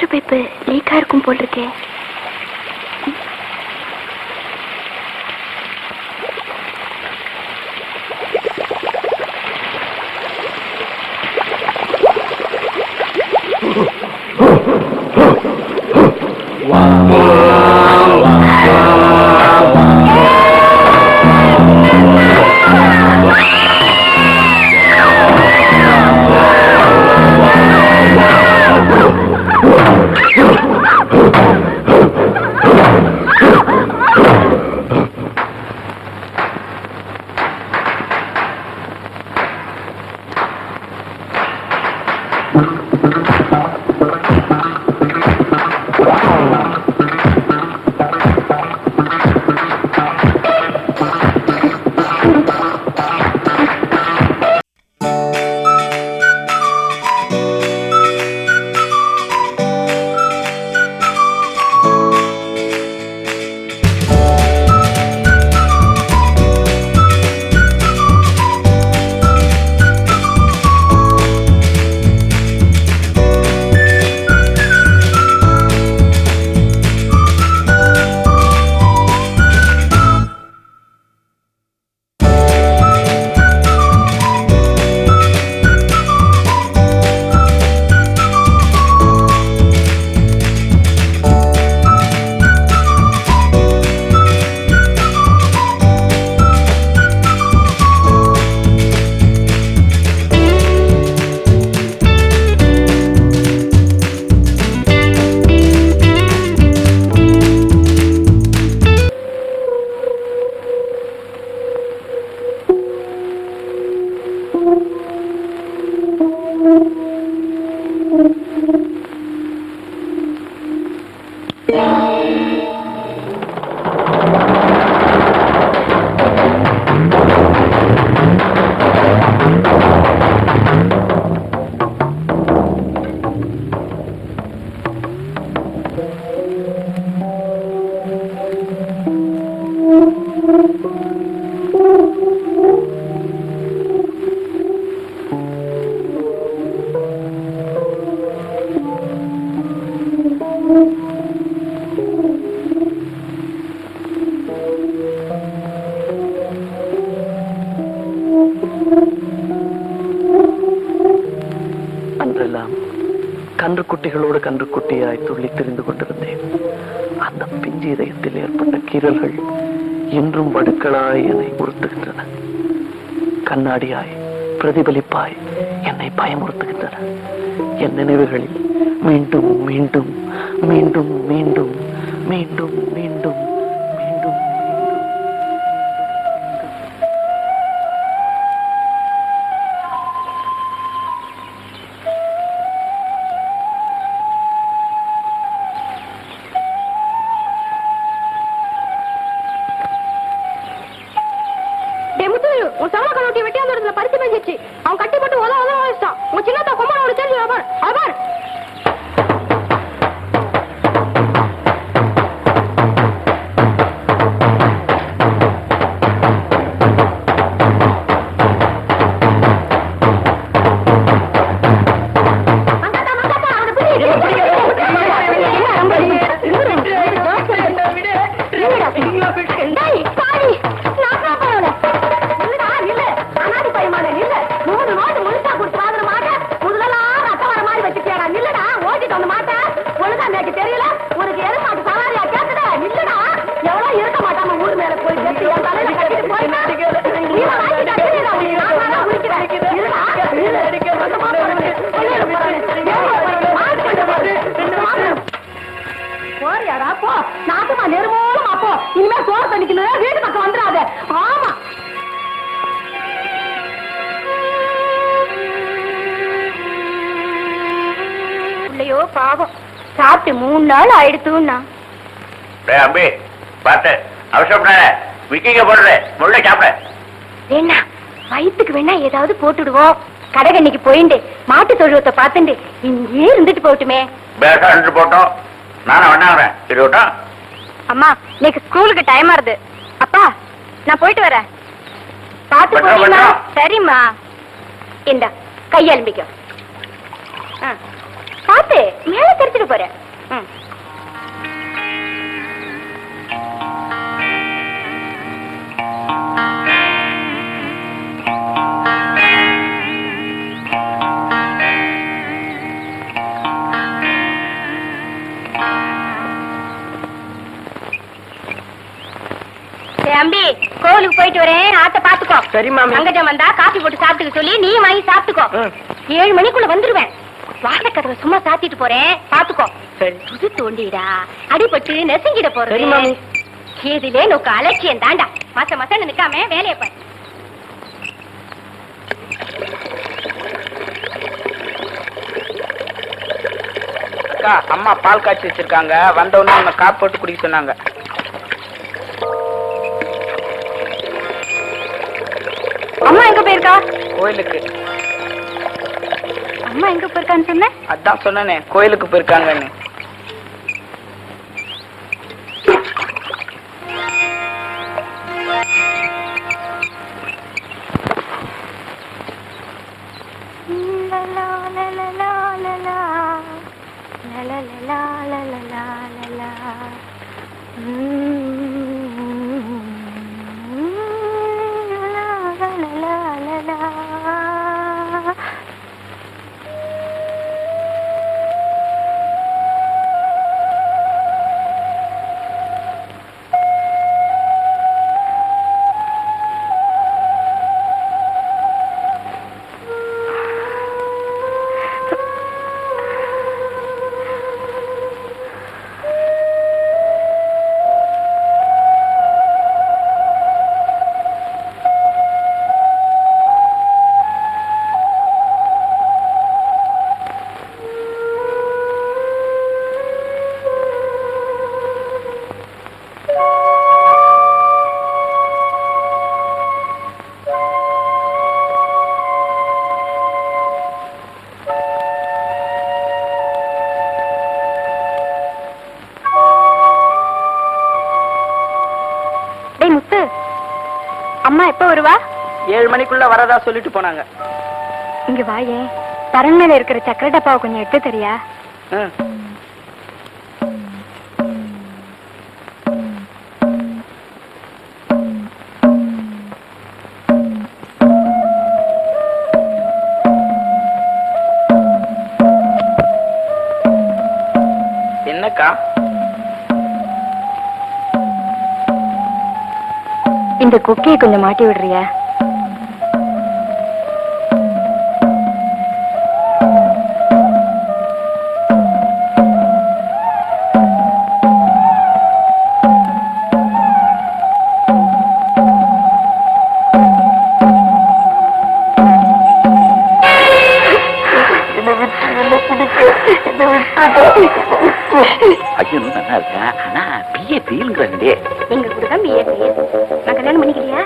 Water pipe லீக்கா இருக்கும் போல் இருக்கே Wow. கன்று குட்டிகளோடு கன்று குட்டியாய் துள்ளி தெரிந்து கொண்டிருந்தேன். அந்த பிஞ்சு இதயத்தில் ஏற்பட்ட கீரல்கள் இன்றும் வடுக்களாய் என்னை உறுத்துகின்றன. கண்ணாடியாய் பிரதிபலிப்பாய் என்னை பயமுறுத்துகின்றன. என் நினைவுகளில் மீண்டும் மீண்டும் மீண்டும் மீண்டும் மீண்டும் மீண்டும் உன் செவ்வளவு கண்ணோட்டி வெட்டியாந்த இடத்துல பறிச்சு மேஞ்சிச்சு அவன் கட்டி போட்டு உதவ உதவ வச்சிட்டான் உன் சின்னத்தை கொம்பனோட தெரிஞ்சு அவர் அவர் சாப்பிட்டு மூணு நாள் ஆயிடுத்துன்னா. டேய் அம்பி பார்த்து அவசரப்படாத. விக்கிங்க போடுற முள்ள சாப்பிட. வேணா வயிற்றுக்கு வேணா ஏதாவது போட்டுடுவோம். கடைகண்ணிக்கு போயிண்டு மாட்டு தொழுவத்தை பார்த்துண்டு இங்கே இருந்துட்டு போகட்டுமே. பேசா நின்று போட்டோம். நானும் வேணாங்கிறேன் இருக்கட்டும் அம்மா இன்னைக்கு ஸ்கூலுக்கு டைம் ஆறுது அப்பா நான் போயிட்டு வரேன். பார்த்து போறீங்களா. சரிம்மா. இந்த கையெலும்பிக்கோ ஆ. பார்த்து மேல தெரிச்சிட்டு போறேன். அம்பி கோவிலுக்கு போயிட்டு வரேன். ஆத்த பாத்துக்கோ. சரி, மாமி. அங்கஜம் வந்தா காபி போட்டு சாப்பிட்டுக்க சொல்லி நீ வாங்கி சாப்பிட்டுக்கோ. ஏழு மணிக்குள்ள வந்துருவேன். வாழைக்கதவை சும்மா சாத்திட்டு போறேன். பாத்துக்கோ. புது தோண்டிடா. அடிபட்டு நெசுங்கிட மாமி. இதுலே நோக்கு அலட்சியம் தாண்டா. மாச மாசம் நிக்காம வேலையை பாரு. அம்மா பால் காய்ச்சி வச்சிருக்காங்க. வந்தவொடனே காப்பி போட்டு குடிக்க சொன்னாங்க. அம்மா எங்க போயிருக்கா கோயிலுக்கு. அம்மா எங்க போயிருக்கான்னு சொன்ன? அதான் சொன்னனே கோயிலுக்கு போயிருக்காங்கன்னு. அம்மா எப்ப வருவா? ஏழு மணிக்குள்ள வரதா சொல்லிட்டு போனாங்க. இங்க வாயே பரண்மேல இருக்கிற சக்கர டப்பாவை கொஞ்சம் எடுத்து தெரியா. என்னக்கா? இந்த குக்கியை கொஞ்சம் மாட்டி விடுறியா? ஐயோ நல்லா இருக்கேன். ஆனா பிஏ எங்க கூட தான் பிஏ நான் கல்யாணம் பண்ணிக்கிறியா?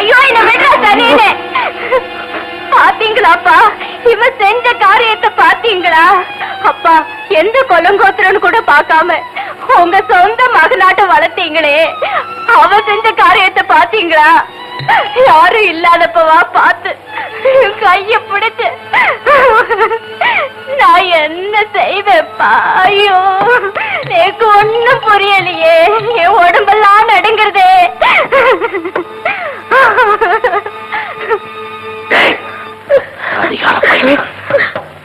ஐயோ என்ன விடுற சனியனே பாத்தீங்களாப்பா? இவ செஞ்ச காரியத்தை பாத்தீங்களா? அப்பா எந்த கொலங்கோத்திரன்னு கூட பார்க்காம உங்க சொந்த மகனாட்ட வளர்த்தீங்களே. அவ செஞ்ச காரியத்தை பாத்தீங்களா? யாரும் இல்லாதப்பவா பார்த்து கைய பிடிச்சு நான் என்ன செய்வேப்பா ஐயோ எனக்கு ஒண்ணும் புரியலையே. என் உடம்பெல்லாம் நடுங்கிறதே.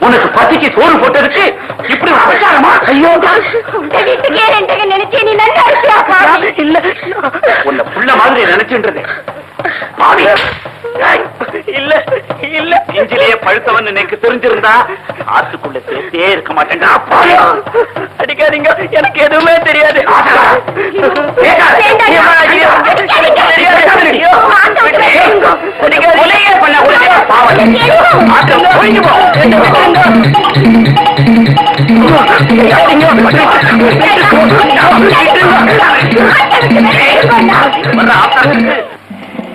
உனக்கு பசிக்கு சோறு போட்டதுக்கு இப்படி ஒரு அபச்சாரமா ஐயோ. உங்க வீட்டுக்கே ரெண்டு நினைச்சே நீ நல்லா இல்ல உன்னை புள்ள மாதிரி நினைச்சுன்றது இல்ல இல்ல. நெஞ்சிலேயே பழுத்தவன் எனக்கு தெரிஞ்சிருந்தா ஆத்துக்குள்ள சேர்த்தே இருக்க மாட்டேன்டா. பாவி. அடிக்காதீங்க. எனக்கு எதுவுமே தெரியாது. பண்ண